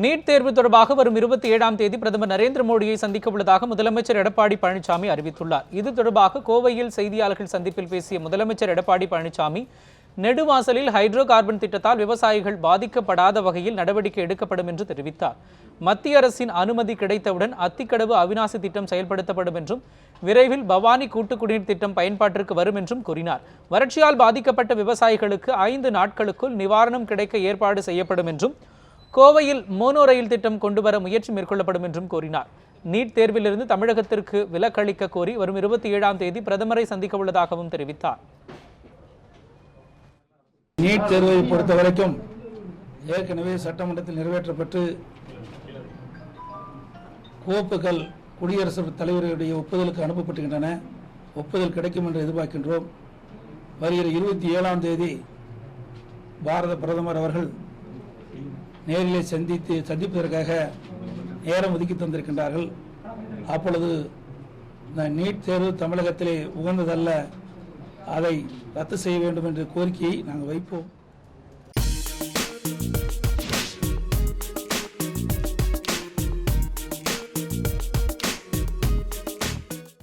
NEET தேர்வு தொடர்பாக வரும் இருபத்தி ஏழாம் தேதி பிரதமர் நரேந்திர மோடியை சந்திக்க உள்ளதாக முதலமைச்சர் எடப்பாடி பழனிசாமி அறிவித்துள்ளார். இது தொடர்பாக கோவையில் செய்தியாளர்கள் சந்திப்பில் பேசிய முதலமைச்சர் எடப்பாடி பழனிசாமி நெடுவாசலில் ஹைட்ரோ கார்பன் திட்டத்தால் விவசாயிகள் பாதிக்கப்படாத வகையில் நடவடிக்கை எடுக்கப்படும் என்று தெரிவித்தார். மத்திய அரசின் அனுமதி கிடைத்தவுடன் அத்திக்கடவு அவினாசி திட்டம் செயல்படுத்தப்படும் என்றும் விரைவில் பவானி கூட்டு குடிநீர் திட்டம் பயன்பாட்டிற்கு வரும் என்றும் கூறினார். வறட்சியால் பாதிக்கப்பட்ட விவசாயிகளுக்கு ஐந்து நாட்களுக்குள் நிவாரணம் கிடைக்க ஏற்பாடு செய்யப்படும் என்றும் கோவையில் மோனோ ரயில் திட்டம் கொண்டுவர முயற்சி மேற்கொள்ளப்படும் என்றும் கூறினார். நீட் தேர்விலிருந்து தமிழகத்திற்கு விலக்களிக்க கோரி வரும் இருபத்தி ஏழாம் தேதி பிரதமரை சந்திக்க உள்ளதாகவும் தெரிவித்தார். நீட் தேர்வை பொறுத்த வரைக்கும் ஏற்கனவே சட்டமன்றத்தில் நிறைவேற்றப்பட்டு கோப்புகள் குடியரசுத் தலைவர்களுடைய ஒப்புதலுக்கு அனுப்பப்பட்டுகின்றன. ஒப்புதல் கிடைக்கும் என்று எதிர்பார்க்கின்றோம். வருகிற இருபத்தி ஏழாம் தேதி பாரத பிரதமர் அவர்கள் நேரிலே சந்தித்து சந்திப்பதற்காக நேரம் ஒதுக்கி தந்திருக்கின்றார்கள். அப்பொழுது இந்த நீட் தேர்வு தமிழகத்திலே உகந்ததல்ல. அதை ரத்து செய்ய வேண்டும் என்ற கோரிக்கையை நாங்கள் வைப்போம்.